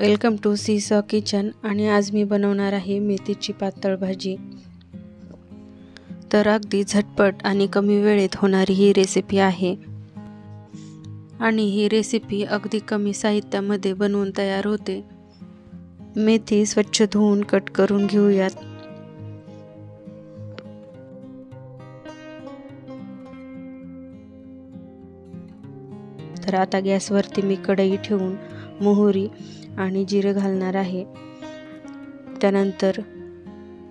Welcome to seesaw kitchen आणि आज मी बनवणार आहे मेथीची पातळ भाजी. तर अगदी झटपट आणि कमी वेळेत होणारी ही रेसिपी आहे. आणि ही रेसिपी अगदी कमी साहित्यामध्ये बनवून तयार होते. मेथी स्वच्छ धुवून कट करून घेऊयात. तर आता गॅसवरती मी कढई ठेवून मोहरी आणि जिरे घालणार आहे. त्यानंतर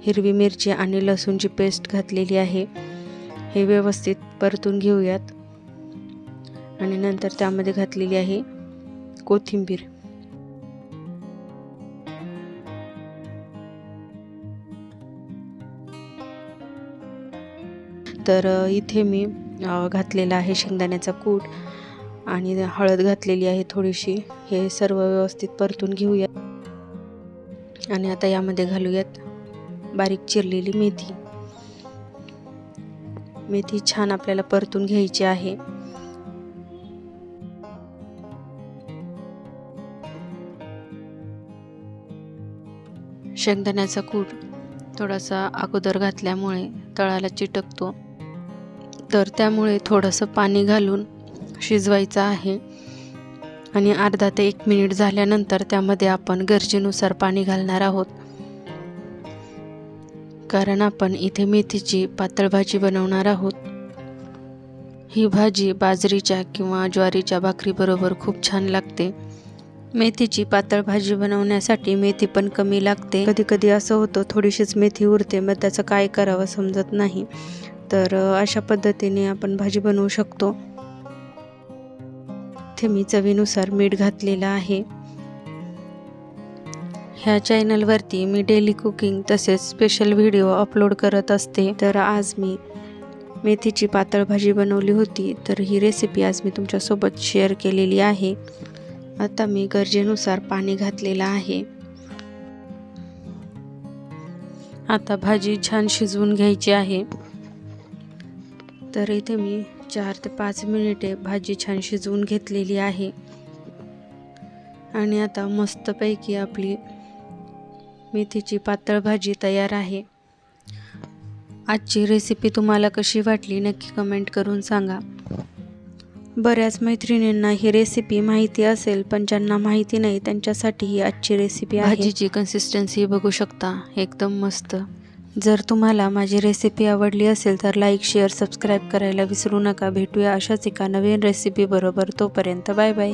हिरवी मिरची आणि लसूणची पेस्ट घातलेली आहे. हे व्यवस्थित परतून घेऊयात. आणि नंतर त्यामध्ये घातलेली आहे कोथिंबीर. तर इथे मी घातलेला आहे शेंगदाण्याचा कूट. आणि हळद घातलेली आहे थोडीशी. हे सर्व व्यवस्थित परतून घेऊयात आणि आता यामध्ये घालूयात बारीक चिरलेली मेथी. मेथी छान आपल्याला परतून घ्यायची आहे. शेंगदाण्याचा कूट थोडासा अगोदर घातल्यामुळे तळाला चिटकतो. तर त्यामुळे थोडंसं पाणी घालून शिजवायचं आहे. आणि अर्धा ते एक मिनिट झाल्यानंतर त्यामध्ये आपण गरजेनुसार पाणी घालणार आहोत. कारण आपण इथे मेथीची पातळ भाजी बनवणार आहोत. ही भाजी बाजरीच्या किंवा ज्वारीच्या भाकरीबरोबर खूप छान लागते. मेथीची पातळ भाजी बनवण्यासाठी मेथी पण कमी लागते. कधी कधी असं होतं थोडीशीच मेथी उरते मग त्याचं काय करावं समजत नाही. तर अशा पद्धतीने आपण भाजी बनवू शकतो. इथे मी चवीनुसार मीठ घातलेलं आहे. ह्या चॅनलवरती मी डेली कुकिंग तसेच स्पेशल व्हिडिओ अपलोड करत असते. तर आज मी मेथीची पातळ भाजी बनवली होती. तर ही रेसिपी आज मी तुमच्यासोबत शेअर केलेली आहे. आता मी गरजेनुसार पाणी घातलेलं आहे. आता भाजी छान शिजवून घ्यायची आहे. तर इथे मी चार ते पाच मिनिटे भाजी छान शिजवून घेतलेली आहे. आणि आता मस्तपैकी आपली मेथीची पातळ भाजी तयार आहे. आजची रेसिपी तुम्हाला कशी वाटली नक्की कमेंट करून सांगा. बऱ्याच मैत्रिणींना ही रेसिपी माहिती असेल पण ज्यांना माहिती नाही त्यांच्यासाठी ही आजची रेसिपी आहे. भाजीची कन्सिस्टन्सी बघू शकता. एकदम मस्त. जर तुम्हाला माझी रेसिपी आवडली असेल तर लाईक शेअर सबस्क्राईब करायला विसरू नका. भेटूया अशाच एका नवीन रेसिपीबरोबर तोपर्यंत बाय बाय